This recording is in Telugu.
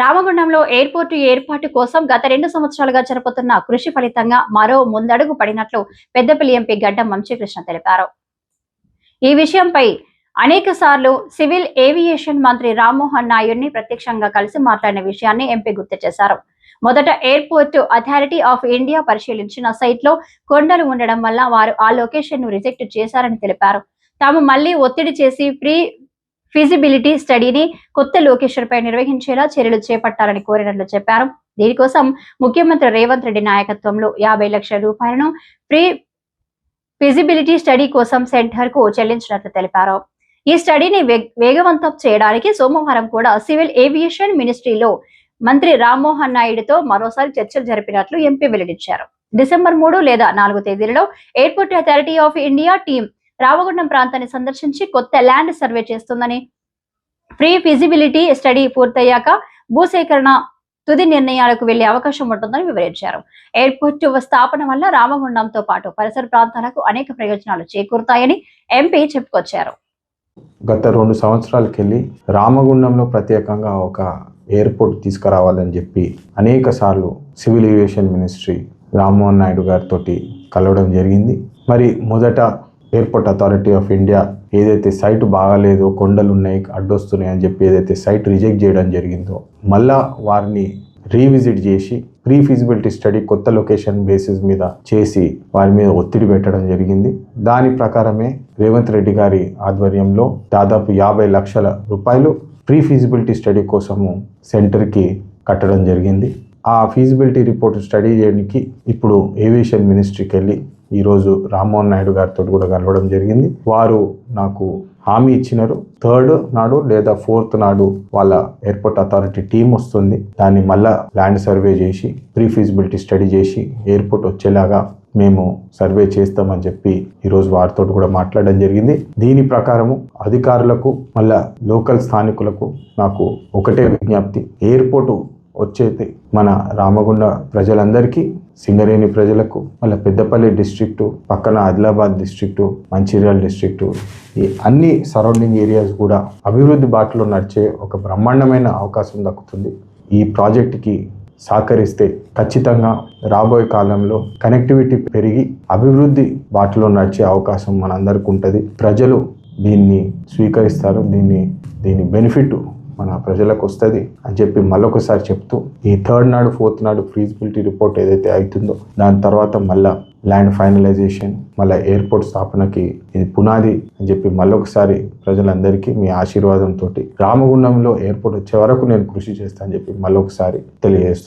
రామగుండంలో ఎయిర్పోర్టు ఏర్పాటు కోసం గత రెండు సంవత్సరాలుగా జరుపుతున్న కృషి ఫలితంగా మరో ముందడుగు పడినట్లు పెద్దపల్లి ఎంపీ గడ్డం వంశీకృష్ణ తెలిపారు. ఈ విషయంపై అనేక సార్లు సివిల్ ఏవియేషన్ మంత్రి రామ్మోహన్ నాయుడిని ప్రత్యక్షంగా కలిసి మాట్లాడిన విషయాన్ని ఎంపీ గుర్తు చేశారు. మొదట ఎయిర్పోర్ట్ అథారిటీ ఆఫ్ ఇండియా పరిశీలించిన సైట్లో కొండలు ఉండడం వల్ల వారు ఆ లొకేషన్ను రిజెక్ట్ చేశారని తెలిపారు. తాము మళ్ళీ ఒత్తిడి చేసి ప్రీ ఫిజిబిలిటీ స్టడీని కొత్త లొకేషన్ పై నిర్వహించేలా చర్యలు చేపట్టాలని కోరినట్లు చెప్పారు. దీనికోసం ముఖ్యమంత్రి రేవంత్ రెడ్డి నాయకత్వంలో యాభై లక్షల రూపాయలను ప్రీ ఫిజిబిలిటీ స్టడీ కోసం సెంటర్కు చెల్లించినట్లు తెలిపారు. ఈ స్టడీని వేగవంతం చేయడానికి సోమవారం కూడా సివిల్ ఏవియేషన్ మినిస్ట్రీలో మంత్రి రామ్మోహన్ నాయుడుతో మరోసారి చర్చలు జరిపినట్లు ఎంపీ వెల్లడించారు. డిసెంబర్ మూడు లేదా నాలుగు తేదీలలో airport authority of India team Ramagundam ప్రాంతాన్ని సందర్శించి కొత్త ల్యాండ్ సర్వే చేస్తుందని. ప్రీ ఫిజిబిలిటీ స్టడీ పూర్తయ్యాక భూసేకరణ తుది నిర్ణయాలకు వెళ్ళే అవకాశం ఉంటుందని వివరించారు. ఎయిర్పోర్ట్ స్థాపన వల్ల రామగుండంతో పాటు పరిసర ప్రాంతాలకు అనేక ప్రయోజనాలు చేకూరుతాయని ఎంపీ చెప్పుకొచ్చారు. గత రెండు సంవత్సరాలకెళ్ళి రామగుండంలో ప్రత్యేకంగా ఒక ఎయిర్పోర్ట్ తీసుకురావాలని చెప్పి అనేక సార్లు civil aviation ministry Rammohan Naidu గారితో కలవడం జరిగింది. మరి మొదట ఎయిర్పోర్ట్ అథారిటీ ఆఫ్ ఇండియా ఏదైతే సైట్ బాగాలేదో కొండలు ఉన్నాయి అడ్డొస్తున్నాయి అని చెప్పి ఏదైతే సైట్ రిజెక్ట్ చేయడం జరిగిందో మళ్ళా వారిని రీవిజిట్ చేసి ప్రీ ఫిజిబిలిటీ స్టడీ కొత్త లొకేషన్ బేసిస్ మీద చేసి వారి మీద ఒత్తిడి పెట్టడం జరిగింది. దాని ప్రకారమే రేవంత్ రెడ్డి గారి ఆధ్వర్యంలో దాదాపు యాభై లక్షల రూపాయలు ప్రీ ఫీజిబిలిటీ స్టడీ కోసము సెంటర్కి కట్టడం జరిగింది. ఆ ఫీజిబిలిటీ రిపోర్ట్ స్టడీ చేయడానికి ఇప్పుడు ఏవియేషన్ మినిస్ట్రీకి వెళ్ళి ఈరోజు రామ్మోహన్ నాయుడు గారితో కూడా కలవడం జరిగింది. వారు నాకు హామీ ఇచ్చినారు. థర్డ్ నాడు లేదా ఫోర్త్ నాడు వాళ్ళ ఎయిర్పోర్ట్ అథారిటీ టీం వస్తుంది. దాన్ని మళ్ళా ల్యాండ్ సర్వే చేసి ప్రీ ఫీజిబిలిటీ స్టడీ చేసి ఎయిర్పోర్ట్ వచ్చేలాగా మేము సర్వే చేస్తామని చెప్పి ఈరోజు వారితో కూడా మాట్లాడడం జరిగింది. దీని ప్రకారము అధికారులకు మళ్ళా లోకల్ స్థానికులకు నాకు ఒకటే విజ్ఞప్తి. ఎయిర్పోర్టు వచ్చేది మన రామగుండ ప్రజలందరికీ సింగరేణి ప్రజలకు మళ్ళీ పెద్దపల్లి డిస్ట్రిక్టు పక్కన ఆదిలాబాద్ డిస్ట్రిక్టు మంచిర్యాల డిస్ట్రిక్టు ఈ అన్ని సరౌండింగ్ ఏరియాస్ కూడా అభివృద్ధి బాటలో నడిచే ఒక బ్రహ్మాండమైన అవకాశం దక్కుతుంది. ఈ ప్రాజెక్టుకి సహకరిస్తే ఖచ్చితంగా రాబోయే కాలంలో కనెక్టివిటీ పెరిగి అభివృద్ధి బాటలో నడిచే అవకాశం మనందరికీ ఉంటుంది. ప్రజలు దీన్ని స్వీకరిస్తారు దీన్ని దీని బెనిఫిట్ మన ప్రజలకు వస్తుంది అని చెప్పి మళ్ళొకసారి చెప్తూ ఈ థర్డ్ నాడు ఫోర్త్ నాడు ఫీజిబిలిటీ రిపోర్ట్ ఏదైతే అవుతుందో దాని తర్వాత మళ్ళా ల్యాండ్ ఫైనలైజేషన్ మళ్ళీ ఎయిర్పోర్ట్ స్థాపనకి ఇది పునాది అని చెప్పి మళ్ళొకసారి ప్రజలందరికీ మీ ఆశీర్వాదంతో రామగుండంలో ఎయిర్పోర్ట్ వచ్చే వరకు నేను కృషి చేస్తానని చెప్పి మళ్ళొకసారి తెలియజేస్తాను